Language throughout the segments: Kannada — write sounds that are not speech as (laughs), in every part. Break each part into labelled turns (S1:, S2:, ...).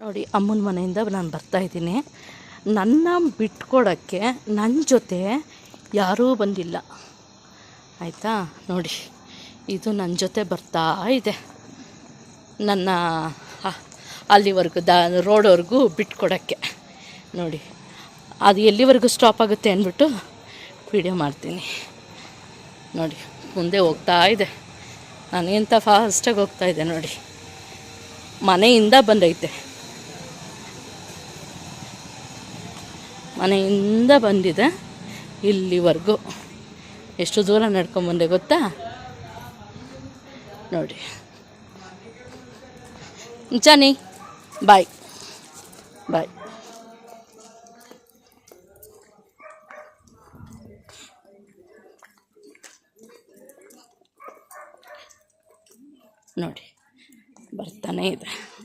S1: ನೋಡಿ, ಅಮ್ಮನ ಮನೆಯಿಂದ ನಾನು ಬರ್ತಾ ಇದ್ದೀನಿ. ನನ್ನ ಬಿಟ್ಕೊಡೋಕ್ಕೆ ನನ್ನ ಜೊತೆ ಯಾರೂ ಬಂದಿಲ್ಲ. ಆಯಿತಾ? ನೋಡಿ, ಇದು ನನ್ನ ಜೊತೆ ಬರ್ತಾ ಇದೆ. ನನ್ನ ಅಲ್ಲಿವರೆಗೂ ದ, ರೋಡ್ವರೆಗೂ ಬಿಟ್ಕೊಡೋಕ್ಕೆ. ನೋಡಿ, ಅದು ಎಲ್ಲಿವರೆಗೂ ಸ್ಟಾಪ್ ಆಗುತ್ತೆ ಅಂದ್ಬಿಟ್ಟು ವಿಡಿಯೋ ಮಾಡ್ತೀನಿ. ನೋಡಿ, ಮುಂದೆ ಹೋಗ್ತಾ ಇದೆ. ನಾನು ಫಾಸ್ಟಾಗಿ ಹೋಗ್ತಾ ಇದೆ ನೋಡಿ. ಮನೆಯಿಂದ ಬಂದೈತೆ. ಮನೆಯಿಂದ ಬಂದಿದೆ ಇಲ್ಲಿವರೆಗೂ. ಎಷ್ಟು ದೂರ ನಡ್ಕೊಂಬಂದೆ ಗೊತ್ತಾ? ನೋಡಿ. ಚನಿ ಬಾಯ್. ಬಾಯ್. ನೋಡಿ ಬರ್ತಾನೆ ಇದೆ.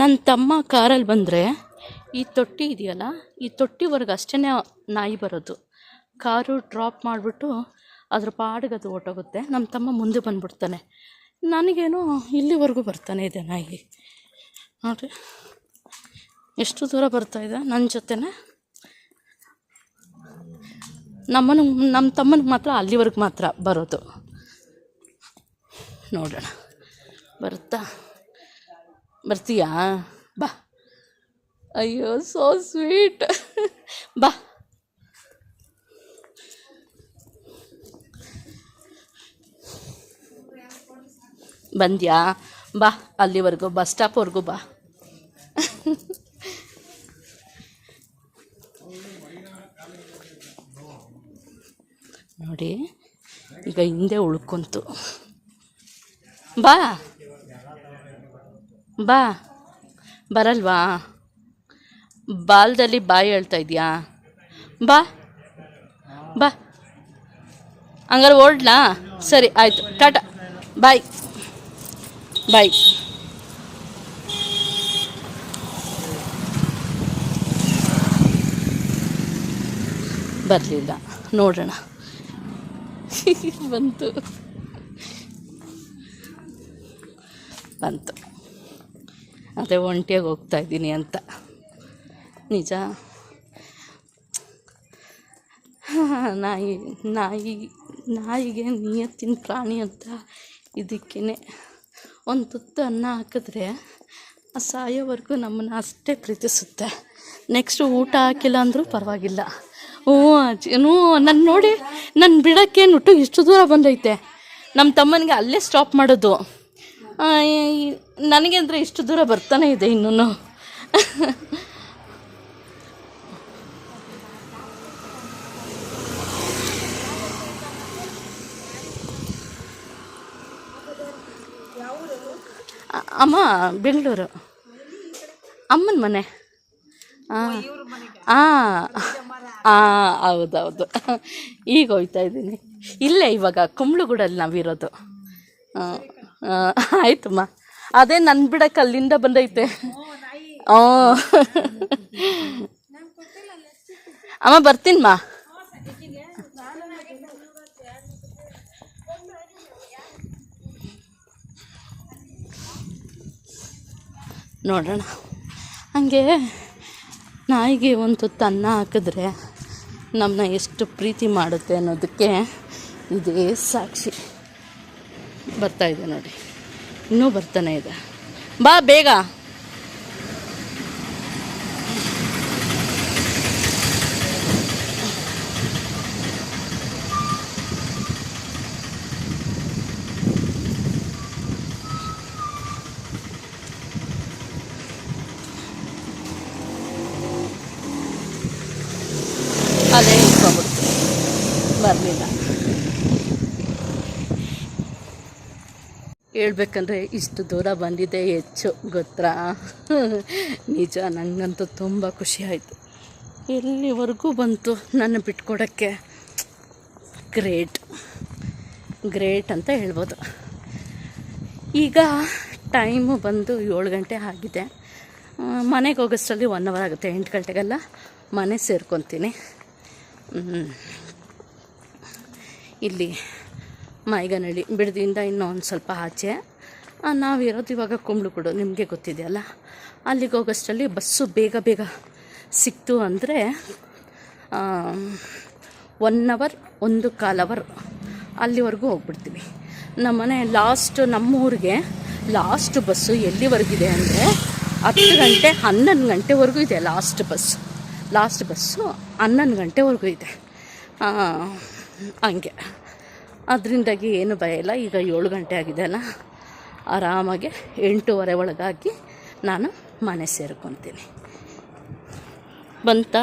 S1: ನನ್ನ ತಮ್ಮ ಕಾರಲ್ಲಿ ಬಂದರೆ, ಈ ತೊಟ್ಟಿ ಇದೆಯಲ್ಲ, ಈ ತೊಟ್ಟಿವರೆಗೆ ಅಷ್ಟೇ ನಾಯಿ ಬರೋದು. ಕಾರು ಡ್ರಾಪ್ ಮಾಡಿಬಿಟ್ಟು ಅದ್ರ ಪಾಡಿಗೆ ಅದು ಹೊರ್ಟೋಗುತ್ತೆ ನಮ್ಮ ತಮ್ಮ ಮುಂದೆ ಬಂದುಬಿಡ್ತಾನೆ. ನನಗೇನೋ ಇಲ್ಲಿವರೆಗೂ ಬರ್ತಾನೆ ಇದೆ ನಾಯಿ. ನೋಡಿರಿ, ಎಷ್ಟು ದೂರ ಬರ್ತಾ ಇದೆ ನನ್ನ ಜೊತೆನೇ? ನಮ್ಮನ ನಮ್ಮ ತಮ್ಮನಿಗೆ ಮಾತ್ರ ಅಲ್ಲಿವರೆಗೆ ಮಾತ್ರ ಬರೋದು. ನೋಡೋಣ. ಬರುತ್ತಾ ಬರ್ತೀಯಾ? ಬಾ. ಅಯ್ಯೋ ಸೋ ಸ್ವೀಟ್ ಬಾ. ಬಂದ್ಯಾ? ಬಾ, ಅಲ್ಲಿವರೆಗೂ, ಬಸ್ ಸ್ಟಾಪ್ವರೆಗೂ ಬಾ. ನೋಡಿ, ಈಗ ಹಿಂದೆ ಉಳ್ಕೊಂತು. ಬಾ. ಬಾ. ಬರಲ್ವಾ? ಬಾಲದಲ್ಲಿ ಬಾಯಿ ಹೇಳ್ತಾ ಇದೆಯಾ? ಬಾ. ಬಾ. ಹಂಗಾರೆ ಓಡ್ಲಾ? ಸರಿ, ಆಯಿತು. ಟಾಟಾ. ಬಾಯ್. ಬಾಯ್. ಬರಲಿಲ್ಲ. ನೋಡೋಣ. (laughs) ಬಂತು. ಬಂತು. ಅದೇ ಒಂಟಿಯಾಗಿ ಹೋಗ್ತಾ ಇದ್ದೀನಿ ಅಂತ. ನಿಜ? ನಾಯಿ ನಾಯಿ, ನಾಯಿಗೆ ನಿಯತ್ತಿನ ಪ್ರಾಣಿ ಅಂತ ಇದಕ್ಕೇ ಒಂದು ತುತ್ತು ಅನ್ನ ಹಾಕಿದ್ರೆ ಆ ಸಾಯೋವರೆಗೂ ನಮ್ಮನ್ನು ಅಷ್ಟೇ ಪ್ರೀತಿಸುತ್ತೆ. ನೆಕ್ಸ್ಟು ಊಟ ಹಾಕಿಲ್ಲ ಅಂದರೂ ಪರವಾಗಿಲ್ಲ. ಹ್ಞೂ ಅಜ್ಜಿ, ಹ್ಞೂ ನನ್ನ ನೋಡಿ ನನ್ನ ಬಿಡೋಕ್ಕೇನು ಇಷ್ಟು ದೂರ ಬಂದೈತೆ. ನಮ್ಮ ತಮ್ಮನಿಗೆ ಅಲ್ಲೇ ಸ್ಟಾಪ್ ಮಾಡೋದು. ನನಗೆ ಅಂದರೆ ಇಷ್ಟು ದೂರ ಬರ್ತಾನೆ ಇದೆ ಇನ್ನೂ ಅಮ್ಮ, ಬೆಂಗಳೂರು. ಅಮ್ಮನ ಮನೆ. ಹಾಂ ಹಾಂ ಹಾಂ ಹೌದೌದು. ಈಗ ಹೋಯ್ತಾ ಇದ್ದೀನಿ. ಇಲ್ಲೇ ಇವಾಗ ಕುಂಬ್ಳಗೂಡಲ್ಲಿ ನಾವಿರೋದು. ಹಾಂ ಆಯ್ತಮ್ಮ ಅದೇ ನನ್ನ ಬಿಡಕ್ಕೆ ಅಲ್ಲಿಂದ ಬಂದೈತೆ. ಹ್ಞೂ ಅಮ್ಮ ಬರ್ತೀನಮ್ಮ ನೋಡೋಣ. ಹಂಗೆ ನಾಯಿಗೆ ಒಂದು ತನ್ನ ಹಾಕಿದ್ರೆ ನಮ್ಮನ್ನ ಎಷ್ಟು ಪ್ರೀತಿ ಮಾಡುತ್ತೆ ಅನ್ನೋದಕ್ಕೆ ಇದೇ ಸಾಕ್ಷಿ. ಬರ್ತಾ ಇದೆ ನೋಡಿ. ಇನ್ನೂ ಬರ್ತಾನೆ ಇದೆ. ಬಾ ಬೇಗ. ಅದೇ ಬರಲಿಲ್ಲ. ಹೇಳ್ಬೇಕಂದ್ರೆ ಇಷ್ಟು ದೂರ ಬಂದಿದೆ ಹೆಚ್ಚು, ಗೊತ್ತಾ? ನಿಜ ನನಗಂತೂ ತುಂಬ ಖುಷಿ ಆಯಿತು. ಎಲ್ಲಿವರೆಗೂ ಬಂತು ನನ್ನ ಬಿಟ್ಕೊಡೋಕ್ಕೆ? ಗ್ರೇಟ್. ಗ್ರೇಟ್ ಅಂತ ಹೇಳ್ಬೋದು. ಈಗ ಟೈಮು ಬಂದು ಏಳು ಗಂಟೆ ಆಗಿದೆ. ಮನೆಗೆ ಹೋಗೋಷ್ಟರಲ್ಲಿ ಒನ್ ಅವರ್ ಆಗುತ್ತೆ, ಎಂಟು ಗಂಟೆಗೆಲ್ಲ? ಮನೆ ಸೇರ್ಕೊತೀನಿ. ಇಲ್ಲಿ ಮೈಗನಹಳ್ಳಿ ಬಿಡದಿಯಿಂದ ಇನ್ನೂ ಒಂದು ಸ್ವಲ್ಪ ಆಚೆ. ಆ, ನಾವಿರೋದು ಇವಾಗ ಕುಂಬ್ಳಗುಡು ನಿಮಗೆ ಗೊತ್ತಿದೆಯಲ್ಲ? ಅಲ್ಲಿಗೆ ಹೋಗೋಷ್ಟರಲ್ಲಿ ಬಸ್ಸು ಬೇಗ ಬೇಗ ಸಿಕ್ತು ಅಂದರೆ ಒನ್ ಅವರ್ ಒಂದು ಕಾಲ್ ಅವರ್ ಅಲ್ಲಿವರೆಗೂ ಹೋಗ್ಬಿಡ್ತೀವಿ. ನಮ್ಮನೆ ಲಾಸ್ಟ್ ನಮ್ಮೂರಿಗೆ ಲಾಸ್ಟ್ ಬಸ್ಸು ಎಲ್ಲಿವರೆಗಿದೆ ಅಂದರೆ ಹತ್ತು ಗಂಟೆ ಹನ್ನೊಂದು ಗಂಟೆವರೆಗೂ ಇದೆ ಲಾಸ್ಟ್ ಬಸ್ಸು ಲಾಸ್ಟ್ ಬಸ್ಸು ಹನ್ನೊಂದು ಗಂಟೆವರೆಗೂ ಇದೆ. ಹಂಗೆ. ಅದರಿಂದಾಗಿ ಏನು ಭಯ ಇಲ್ಲ. ಈಗ ಏಳು ಗಂಟೆ ಆಗಿದೆ ಅಲ್ಲ. ಆರಾಮಾಗಿ ಎಂಟೂವರೆ ಒಳಗಾಗಿ ನಾನು ಮನೆ ಸೇರ್ಕೊತೀನಿ. ಬಂತ?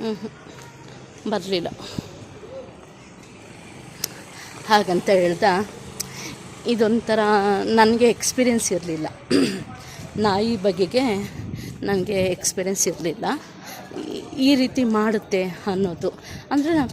S1: ಹ್ಞೂ ಬರಲಿಲ್ಲ. ಹಾಗಂತ ಹೇಳ್ದ ಇದೊಂಥರ ನನಗೆ ಎಕ್ಸ್ಪೀರಿಯೆನ್ಸ್ ಇರಲಿಲ್ಲ. ನಾಯಿ ಬಗೆಗೆ ನನಗೆ ಎಕ್ಸ್ಪೀರಿಯೆನ್ಸ್ ಇರಲಿಲ್ಲ. ಈ ರೀತಿ ಮಾಡುತ್ತೆ ಅನ್ನೋದು. ಅಂದರೆ ನಾನು